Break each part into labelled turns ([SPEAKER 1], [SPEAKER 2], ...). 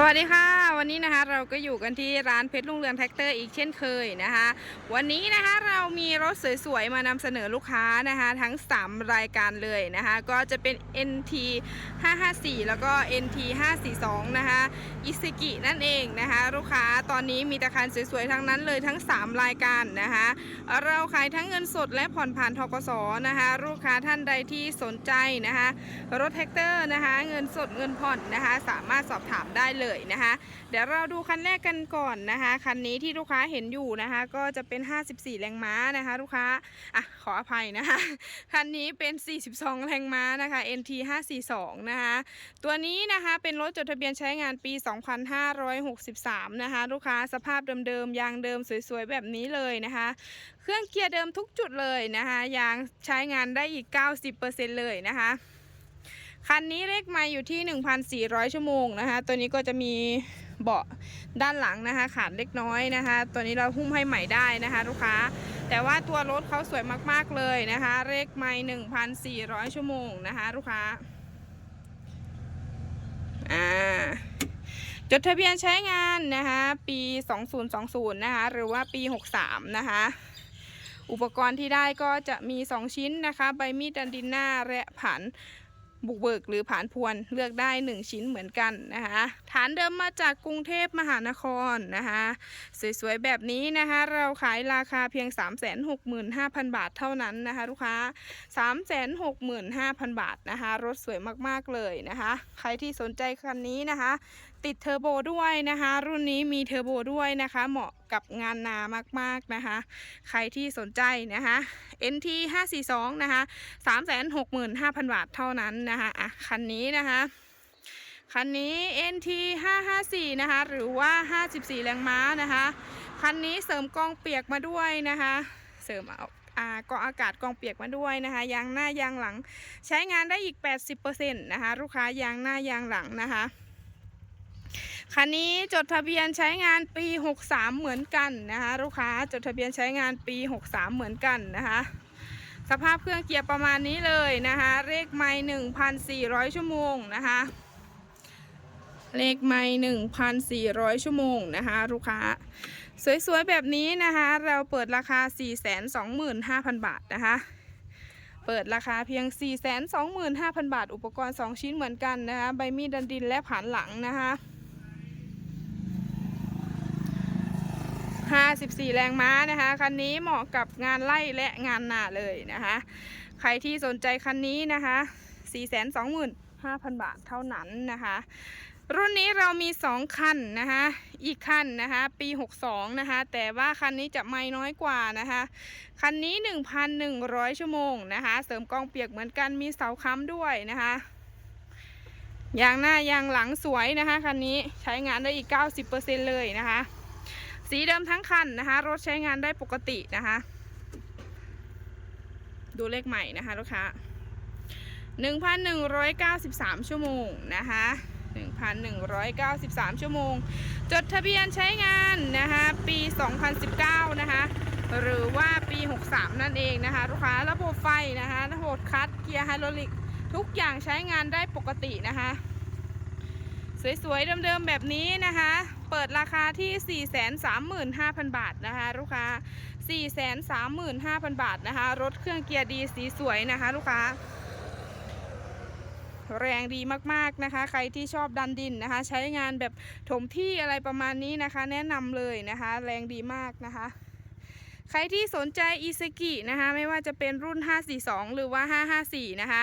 [SPEAKER 1] สวัสดีค่ะ วันนี้นะคะเราก็อยู่กันที่ร้านเพชรลุงเรืองแท็กเตอร์อีกเช่นเคยนะคะ วันนี้นะคะเรามีรถสวยๆมานำเสนอลูกค้านะคะ ทั้ง 3 รายการเลยนะคะ ก็จะเป็น NT 554 แล้วก็ NT 542นะคะอิสกินั่นเองนะคะ ลูกค้าตอนนี้มีแต่คันสวยๆทั้งนั้นเลยทั้ง 3 รายการนะคะ เราขายทั้งเงินสดและผ่อนผ่านทกสนะคะลูกค้าท่านใดที่สนใจนะคะรถแท็กเตอร์นะคะ เงินสดเงินผ่อนนะคะ สามารถสอบถามได้เลยนะคะเดี๋ยวเราดูคันแรกกันก่อนนะคะ คันนี้ที่ลูกค้าเห็นอยู่นะคะ ก็จะเป็น 54 แรงม้านะคะ ลูกค้าอะขออภัยนะคะ คันนี้เป็น 42 แรงม้านะคะ NT 542 นะคะ ตัวนี้นะคะเป็นรถจดทะเบียนใช้งานปี 2563 นะคะ ลูกค้าสภาพเดิมๆยางเดิมสวยๆ แบบนี้เลยนะคะ เครื่องเกียร์เดิมทุกจุดเลยนะคะยางใช้งานได้อีก 90%เลยนะคะ คันนี้เลขไมาอยู่ที่ 1,400 ชั่วโมงนะคะ ตัวนี้ก็จะมีเบาะด้านหลังนะคะ ขาดเล็กน้อยนะคะ ตัวนี้เราหุ้มให้ใหม่ได้นะคะลูกค้า แต่ว่าตัวรถเขาสวยมากๆเลยนะคะ เลขไม้1,400 ชั่วโมงนะคะ ลูกค้า อ่าจดทะเบียนใช้งานนะคะปี 2020 นะคะ หรือว่าปี 63 นะคะ อุปกรณ์ที่ได้ก็จะมี 2 ชิ้นนะคะ ใบมีดดันดินหน้าและผัน บุกเบิกหรือผานพวนเลือกได้ 1 ชิ้นเหมือนกันนะคะฐานเดิมมาจากกรุงเทพมหานครนะคะสวยๆแบบนี้นะคะเราขายราคาเพียง 365,000 บาทเท่านั้นนะคะลูกค้า 365,000 บาทนะคะรถสวยมากๆเลยนะคะใครที่สนใจคันนี้นะคะ ติดเทอร์โบด้วยนะคะรุ่นนี้มีเทอร์โบด้วยนะคะเหมาะ กับงานนามากๆนะคะ ใครที่สนใจนะคะ NT 542นะคะ365,000 บาทเท่านั้นนะคะอะคันนี้นะคะคันนี้ NT 554นะคะหรือว่า 54 แรงม้านะคะคันนี้เสริมกองเปียกมาด้วยนะคะ เสริมเอาอากองอากาศกองเปียกมาด้วยนะคะยางหน้ายางหลัง ใช้งานได้อีก 80%นะคะลูกค้ายางหน้ายางหลังนะคะ คันนี้จดทะเบียนใช้งานปี 63 เหมือนกันนะคะลูกค้าจดทะเบียนใช้งานปี 63 เหมือนกันนะคะสภาพเครื่องเกียร์ประมาณนี้เลยนะคะเลขไม่1,400ชั่วโมงนะคะเลขไม่1,400ชั่วโมงนะคะลูกค้าสวยๆแบบนี้นะคะเราเปิดราคา425,000บาทนะคะเปิดราคาเพียง 425,000 บาท อุปกรณ์ 2 ชิ้นเหมือนกันนะคะใบมีดดันดินและผานหลังนะคะ 54 แรงม้านะคะ คันนี้เหมาะกับงานไล่และงานหนาเลยนะคะ ใครที่สนใจคันนี้นะคะ 425,000 บาทเท่านั้นนะคะ รุ่นนี้เรามี 2 คันนะคะ อีกคันนะคะ ปี 62 นะคะ แต่ว่าคันนี้จะไม่น้อยกว่านะคะ คันนี้ 1,100 ชั่วโมงนะคะ เสริมกองเปียกเหมือนกันมีเสาค้ำด้วยนะคะยางหน้ายางหลังสวยนะคะคันนี้ใช้งานได้อีก 90%เลยนะคะ สีเดิมทั้งคันนะคะ รถใช้งานได้ปกตินะคะ ดูเลขใหม่นะคะลูกค้า1,193 ชั่วโมงนะคะ1,193 ชั่วโมง จดทะเบียนใช้งานนะคะปี 2019 นะคะ หรือว่าปี 63 นั่นเองนะคะ ลูกค้าระบบไฟนะคะระบบคลัตช์เกียร์ไฮดรอลิก ทุกอย่างใช้งานได้ปกตินะคะ สวยๆ เดิมๆ แบบนี้นะคะ เปิดราคาที่ 435,000 บาทนะคะ ลูกค้า 435,000 บาทนะคะ รถเครื่องเกียร์ดีสีสวยนะคะ ลูกค้า แรงดีมากๆนะคะ ใครที่ชอบดันดินนะคะ ใช้งานแบบถมที่อะไรประมาณนี้นะคะ แนะนำเลยนะคะ แรงดีมากนะคะ ใครที่สนใจอีซกินะคะ ไม่ว่าจะเป็นรุ่น 542 หรือว่า 554 นะคะ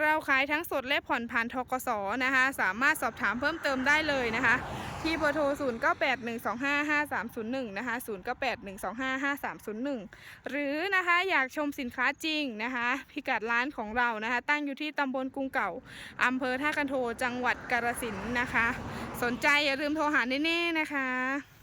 [SPEAKER 1] เราขายทั้งสดและผ่อนผ่านทกสนะคะ สามารถสอบถามเพิ่มเติมได้เลยนะคะ ที่เบอร์โทร 0981255301 นะคะ 0981255301 หรือนะคะอยากชมสินค้าจริงนะคะ พิกัดร้านของเรานะคะ ตั้งอยู่ที่ตำบลกรุงเก่าอำเภอท่ากันโทจังหวัดกาฬสินธุ์นะคะ สนใจอย่าลืมโทรหาแน่ๆนะคะ